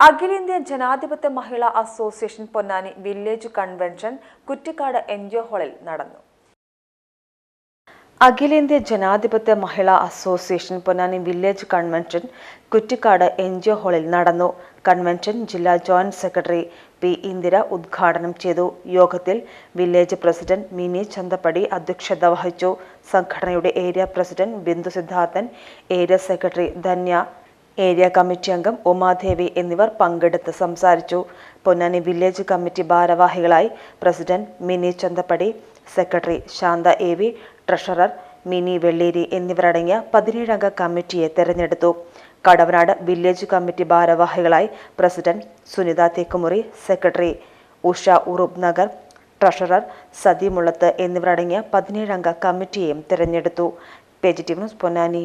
അഖിലേന്ത്യാ ജനാധിപത്യ മഹിളാ association Ponnani village convention Kuttikkad N G O ഹാളിൽ നടന്നു. അഖിലേന്ത്യാ ജനാധിപത്യ മഹിളാ association Ponnani village convention Kuttikkad N G O ഹാളിൽ നടന്നു. കൺവെൻഷൻ ജില്ലാ ജോയിന്റ് സെക്രട്ടറി പി ഇന്ദിര ഉദ്ഘാടനം ചെയ്തു. യോഗത്തിൽ വില്ലേജ് പ്രസിഡന്റ് മിനി ചന്തപ്പടി അധ്യക്ഷത വഹിച്ചു. സംഘടനയുടെ area president Bindu Siddharthan area secretary Dhanya area committee അംഗം ഉമാദേവി എന്നിവർ പങ്കെടുത്ത് സംസാരിച്ചു. പൊന്നാനി വില്ലേജ് കമ്മിറ്റി ഭാരവാഹികളായി president Mini Chanthappadi secretary Shantha A V treasurer Mini Velleri എന്നിവരടങ്ങിയ പതിനേഴംഗ കമ്മിറ്റിയെ തെരഞ്ഞെടുത്തു. കടവനാട് വില്ലേജ് കമ്മിറ്റി ഭാരവാഹികളായി president Sunitha Thekkumuri secretary Usha Urub Nagar treasurer Sathi Mullath എന്നിവരടങ്ങിയ പതിനേഴംഗ കമ്മിറ്റിയെയും തെരഞ്ഞെടുത്തു. Page news Ponnani.